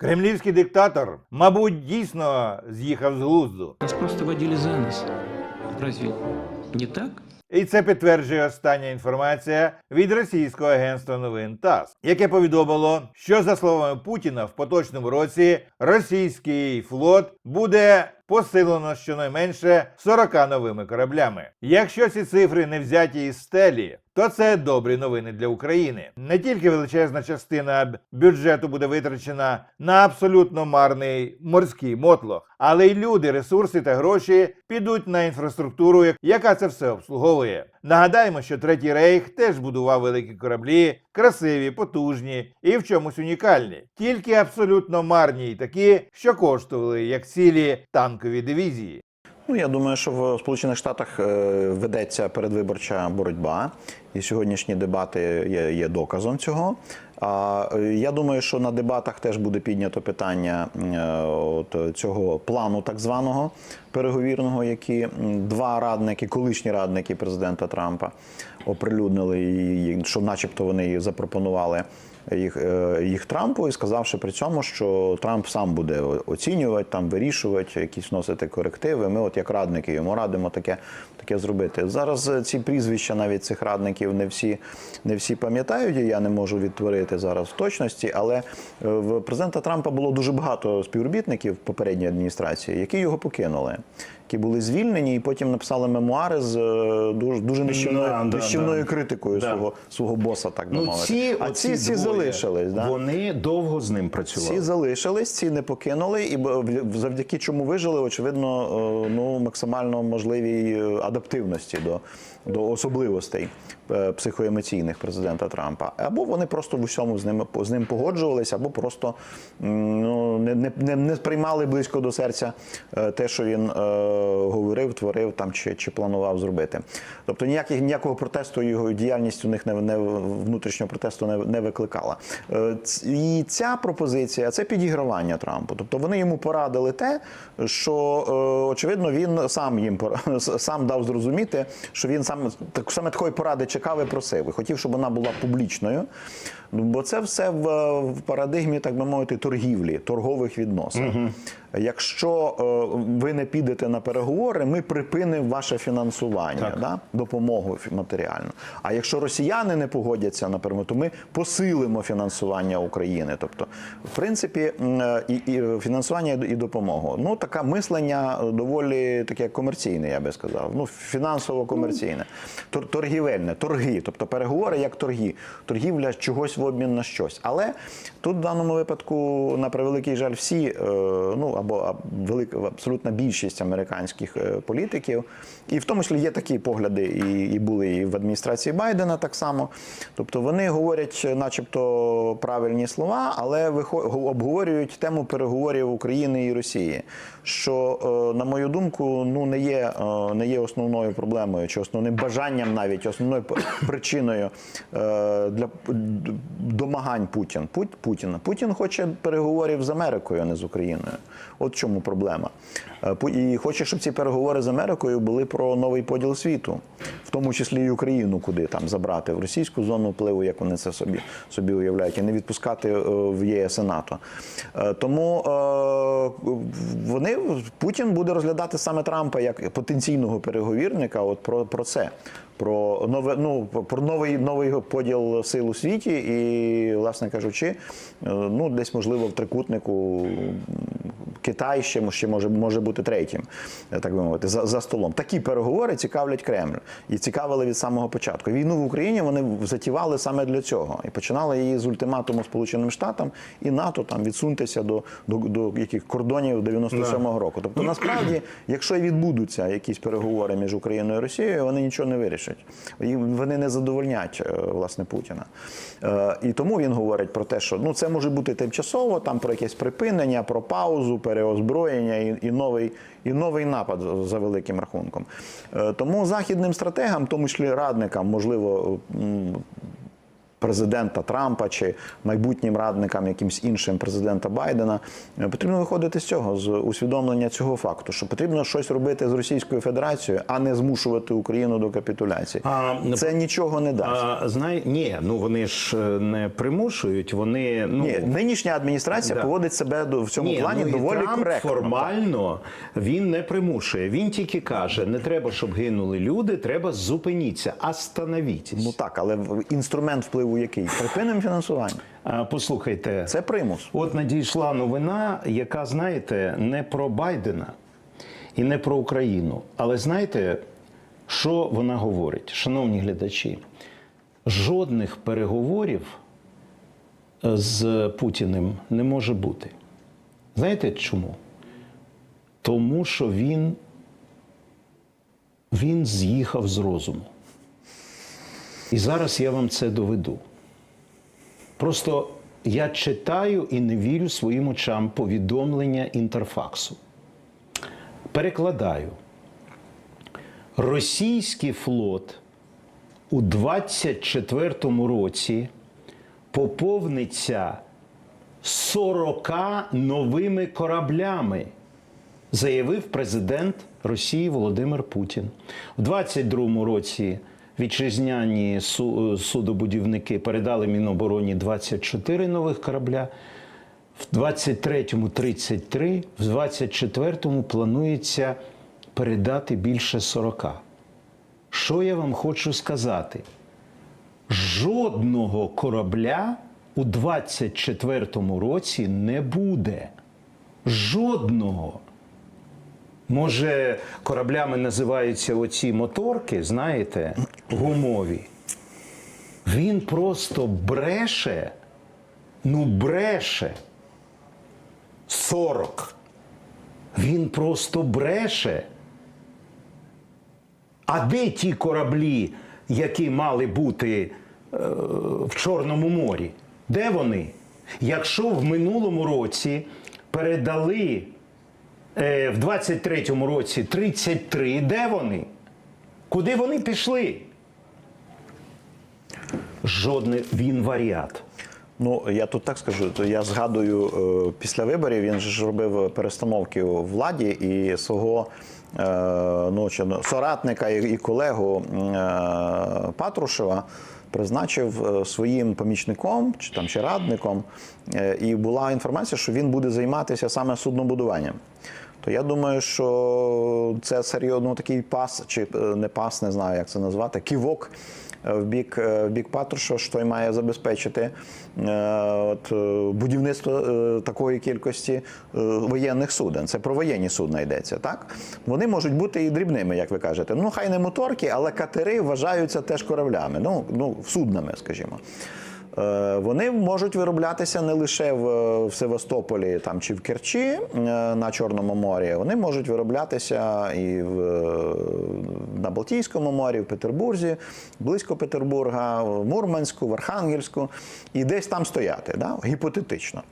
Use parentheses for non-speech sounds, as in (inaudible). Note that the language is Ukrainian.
Кремлівський диктатор, мабуть, дійсно з'їхав з глузду. Нас просто водили за нас. Разве не так? І це підтверджує остання інформація від російського агентства новин ТАСС, яке повідомило, що за словами Путіна в поточному році російський флот буде посилено щонайменше 40 новими кораблями. Якщо ці цифри не взяті із стелі, то це добрі новини для України. Не тільки величезна частина бюджету буде витрачена на абсолютно марний морський мотлох, але й люди, ресурси та гроші підуть на інфраструктуру, яка це все обслуговує. Нагадаємо, що третій рейх теж будував великі кораблі, красиві, потужні і в чомусь унікальні, тільки абсолютно марні, й такі, що коштували як цілі танкові дивізії. Ну, я думаю, що в Сполучених Штатах е, ведеться передвиборча боротьба, і сьогоднішні дебати є, є доказом цього. А е, я думаю, що на дебатах теж буде піднято питання е, от цього плану, так званого переговірного, які два радники, колишні радники президента Трампа оприлюднили, що, начебто, вони запропонували їх, е, їх Трампу, і сказавши при цьому, що Трамп сам буде оцінювати, там вирішувати, якісь вносити корективи. Ми, от як радники, йому радимо таке, таке зробити. Зараз е, ці прізвища навіть цих радників не всі, не всі пам'ятають, і я не можу відтворити зараз в точності, але е, в президента Трампа було дуже багато співробітників попередньої адміністрації, які його покинули. Які були звільнені і потім написали мемуари з дуже дуже нищівною, Да, нищівною да. критикою Да. свого свого боса, так би Ну, мовити. ці, а ці, ці залишились. Да? Вони довго з ним працювали. Ці залишились, ці не покинули, і завдяки чому вижили, очевидно, е, ну максимально можливій е, адаптивності до, до особливостей е, психоемоційних президента Трампа. Або вони просто в усьому з ним з ним погоджувалися, або просто ну, не, не, не, не сприймали близько до серця те, що він е, говорив, творив там чи, чи планував зробити. Тобто ніяких ніякого протесту його діяльність у них не, не внутрішнього протесту не, не викликала. Е, ц- І ця пропозиція це підігравання Трампу. Тобто вони йому порадили те, що е, очевидно він сам їм (laughs) сам дав зрозуміти, що він сам так саме такої поради чекав і просив. І хотів, щоб вона була публічною. Ну, Бо це все в, в парадигмі, так би мовити, торгівлі, торгових відносин. Якщо е, ви не підете на переговори, ми припинимо ваше фінансування, да? допомогу матеріальну. А якщо росіяни не погодяться на перемогу, то ми посилимо фінансування України. Тобто, в принципі, е, і, і фінансування і допомогу. Ну, таке мислення доволі таке комерційне, я би сказав. Ну, фінансово-комерційне, Тор- торгівельне, торги, тобто переговори як торги, торгівля чогось в обмін на щось. Але тут в даному випадку, на превеликий жаль, всі, е, ну або велика абсолютна більшість американських е, політиків, і в тому числі є такі погляди, і, і були і в адміністрації Байдена так само. Тобто вони говорять, начебто, правильні слова, але обговорюють тему переговорів України і Росії. Що, е, на мою думку, ну не є, е, не є основною проблемою чи основним бажанням, навіть основною причиною е, для домагань Путін. Пут- Путіна. Путін хоче переговорів з Америкою, а не з Україною. От в чому проблема. Е, І хоче, щоб ці переговори з Америкою були про новий поділ світу, в тому числі і Україну, куди там забрати в російську зону впливу, як вони це собі, собі уявляють, і не відпускати е, в ЄС і НАТО. Е, Тому вони Путін буде розглядати саме Трампа як потенційного переговірника. От про, про це. Про нове, ну про новий новий поділ сил у світі, і, власне кажучи, ну десь можливо в трикутнику Китай ще, ще може, може бути третім, е, так би мовити, за, за столом. Такі переговори цікавлять Кремль і цікавили від самого початку. Війну в Україні вони затівали саме для цього і починали її з ультиматуму Сполученим Штатам і НАТО там відсуньтеся до, до, до яких кордонів 97-го року. Тобто, насправді, якщо і відбудуться якісь переговори між Україною і Росією, вони нічого не вирішать. І Вони не задовольнять е, власне Путіна. Е, І тому він говорить про те, що ну це може бути тимчасово, там про якесь припинення, про паузу, переозброєння і, і новий. І новий напад за- великим рахунком. Е, Тому західним стратегам, тому числі радникам, можливо, президента Трампа чи майбутнім радникам якимсь іншим президента Байдена. Е, Потрібно виходити з цього, з усвідомлення цього факту, що потрібно щось робити з Російською Федерацією, а не змушувати Україну до капітуляції. А, Це нічого не дасть. А, знай, ні, ну вони ж е, не примушують, вони ну Ні, нинішня адміністрація Да. поводить себе до- в цьому Ні, плані ну, і доволі Трамп коректно. формально він не примушує. Він тільки каже: не треба, щоб гинули люди, треба зупиніться, остановітесь. Ну так, але інструмент впливу який? Припинимо фінансування. А, послухайте, Це примус. От надійшла новина, яка, знаєте, не про Байдена і не про Україну. Але знаєте, що вона говорить, шановні глядачі? Жодних переговорів е, з Путіним не може бути. Знаєте чому? Тому що він, він з'їхав з розуму. І зараз я вам це доведу. Просто я читаю і не вірю своїм очам повідомлення інтерфаксу. Перекладаю. Російський флот у 24-му році поповниться 40 новими кораблями, заявив президент Росії Володимир Путін. У 22-му році вітчизняні судобудівники передали Мінобороні 24 нових корабля. В 23-му 33, в 24-му планується передати більше 40. Що я вам хочу сказати? Жодного корабля у 24-му році не буде. Жодного. Може, кораблями називаються оці моторки, знаєте, гумові. Він просто бреше, ну бреше. 40. Він просто бреше. А де ті кораблі, які мали бути е, в Чорному морі? Де вони? Якщо в минулому році передали е, в 23-му році 33, де вони? Куди вони пішли? Жодний він варіат. Ну я тут так скажу. То я згадую е, після виборів. Він ж робив перестановки у владі і свого е, ну, ну, соратника і, колегу Патрушева. Призначив е, своїм помічником чи там ще радником, Е, і була інформація, що він буде займатися саме суднобудуванням. То я думаю, що це серйозно такий пас, чи е, не пас, не знаю, як це назвати, ківок в бік, е, в бік патрушо що той має забезпечити е, от, е, будівництво е, такої кількості е, воєнних суден. Це про воєнні судна йдеться, так? Вони можуть бути і дрібними, як ви кажете. Ну, хай не моторки, але катери вважаються теж кораблями, ну, ну суднами, скажімо. Е, Вони можуть вироблятися не лише в, в Севастополі там, чи в Керчі е, на Чорному морі, вони можуть вироблятися і в, на Балтійському морі, в Петербурзі, близько Петербурга, в Мурманську, в Архангельську, і десь там стояти, да? гіпотетично.